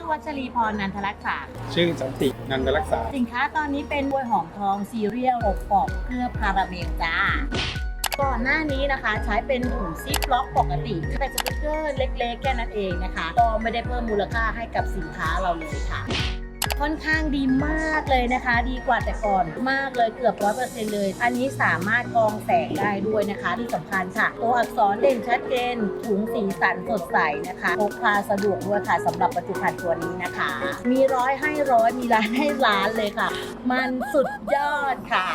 ชื่อวัชรีพรนันทรักษาชื่อสันตินันทรักษา สินค้าตอนนี้เป็นบวยหอมทองซีเรียลอบกรอบเคลือบคาราเมลจ้าก่อนหน้านี้นะคะใช้เป็นถุงซิปล็อกปกติเป็นสติกเกอร์เล็กๆแค่นั้นเองนะคะ ก็ไม่ได้เพิ่มมูลค่าให้กับสินค้าเราเลยค่ะ ค่อนข้างดีมากเลยนะคะ ดีกว่าแต่ก่อนมากเลยเกือบร้อยเปอร์เซ็นต์เลย อันนี้สามารถกรองแสงได้ด้วยนะคะ ที่สำคัญค่ะ ตัวอักษรเด่นชัดเจนถุงสีสันสดใสนะคะพกพาสะดวกด้วยค่ะสำหรับบรรจุภัณฑ์ตัวนี้นะคะ มีร้อยให้ร้อยมีล้านให้ล้านเลยค่ะ มันสุดยอดค่ะ